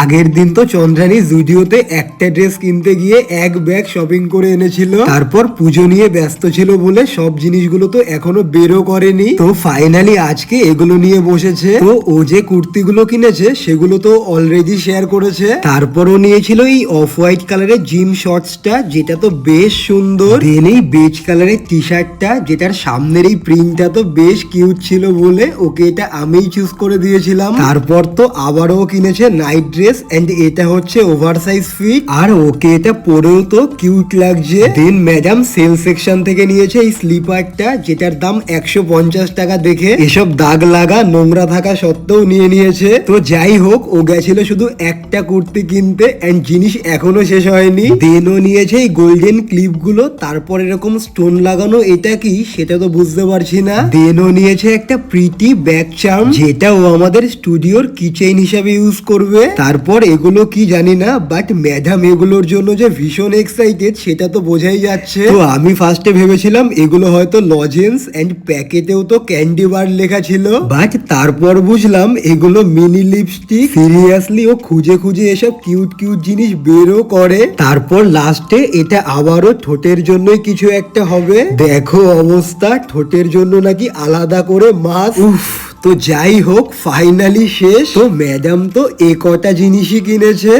আগের দিন তো চন্দ্রানী জুডিওতে একটা ড্রেস কিনতে গিয়ে এক ব্যাগ শপিং করে এনেছিল। তারপর পুজো নিয়ে ব্যস্ত ছিল বলে সব জিনিসগুলো তো এখনও বেরো করেনি। তো ফাইনালি আজকে এগুলো নিয়ে বসেছে। তো ও যে কুর্তিগুলো কিনেছে, সেগুলো তো অলরেডি শেয়ার করেছে। তারপরও নিয়েছিল এই অফ হোয়াইট কালারের জিম শর্টসটা যেটা তো বেশ সুন্দর। দেন এই বেজ কালারের টি শার্টটা যেটার সামনের এই প্রিন্টটা তো বেশ কিউট ছিল বলে ওকে এটা আমিই চুজ করে দিয়েছিলাম। তারপর তো আবারও কিনেছে নাইট ড্রেস এন্ড এটা হচ্ছে ওভার সাইজ ফিট আর ওকে এটা পরেও তো কিউট লাগছে। দেন ম্যাডাম সেল সেকশন থেকে নিয়েছে এই স্লিপারটা যেটার দাম একশো পঞ্চাশ টাকা দেখে। এসব দাগ লাগা, নোংরা থাকা সত্ত্বেও নিয়ে নিয়েছে। তো যাই হোক, ও গেছিল শুধু একটা কুর্তি কিনতে এন্ড জিনিস এখনও শেষ হয়নি। দেনও নিয়েছে এই গোল্ডেন ক্লিপগুলো, তারপর এরকম স্টোন লাগানো, এটা কি? সেটা তো বুঝতে পারছি না। দেনও নিয়েছে একটা প্রিটি ব্যাক চার্ম যেটা ও আমাদের স্টুডিওর কিচেন হিসাবে ইউজ করবে। তারপর এগুলো কি জানি না বাট ম্যাডাম এগুলোর জন্য যে ভীষণ এক্সাইটেড সেটা তো বোঝাই যাচ্ছে। তো আমি ফার্স্টে ভেবেছিলাম এগুলো হয়তো লজেন্স এন্ড প্যাকেটেও তো ক্যান্ডি বার লেখা ছিল। বাট তারপর বুঝলাম এগুলো মিনি লিপস্টিক সিরিয়াসলি ও খুঁজে খুঁজে এসব কিউট কিউট জিনিস বেরও করে। তারপর লাস্টে এটা আবারও ঠোঁটের জন্যই কিছু একটা হবে। দেখো অবস্থা, ঠোঁটের জন্য নাকি আলাদা করে মাছ উফ তো যাই হোক ফাইনালি শেষ। তো ম্যাডাম তো এ কটা জিনিসই কিনেছে?